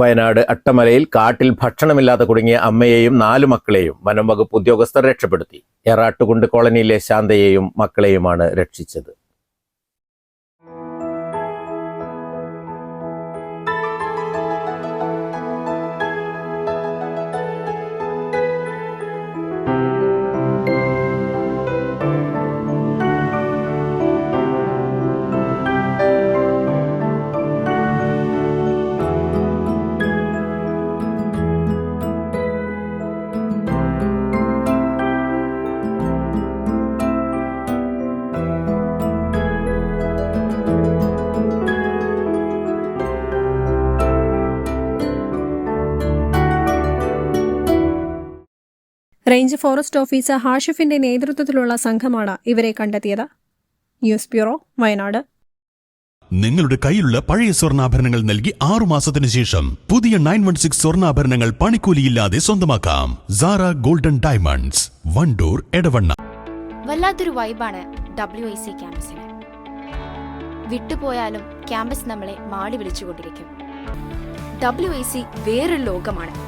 വയനാട് അട്ടമലയിൽ കാട്ടിൽ ഭക്ഷണമില്ലാതെ കുടുങ്ങിയ അമ്മയെയും നാലു മക്കളെയും വനം വകുപ്പ് ഉദ്യോഗസ്ഥർ രക്ഷപ്പെടുത്തി. എറാട്ടുകുണ്ട് കോളനിയിലെ ശാന്തയെയും മക്കളെയുമാണ് രക്ഷിച്ചത്. റേഞ്ച് ഫോറസ്റ്റ് ഓഫീസർ ഹാഷിഫിന്റെ നേതൃത്വത്തിലുള്ള സംഘമാണ് ഇവരെ കണ്ടെത്തിയത്. News bureau Wayanad. നിങ്ങളുടെ കയ്യിലുള്ള പഴയ സ്വർണാഭരണങ്ങൾ നൽകി ആറു മാസത്തിന് ശേഷം പുതിയ നയൻ വൺ സിക്സ് സ്വർണാഭരണങ്ങൾ പണിക്കൂലിയില്ലാതെ സ്വന്തമാക്കാം. Sara golden diamonds Wandoor Edavanna. വല്ലാത്തൊരു വൈബാണ് ഡബ്ല്യു ഐ സി ക്യാമ്പസിന്. വിട്ടുപോയാലും ക്യാമ്പസ് നമ്മളെ മാടി വിളിച്ചുകൊണ്ടിരിക്കും. ഡബ്ല്യു ഐ സി വേറൊരു ലോകമാണ്.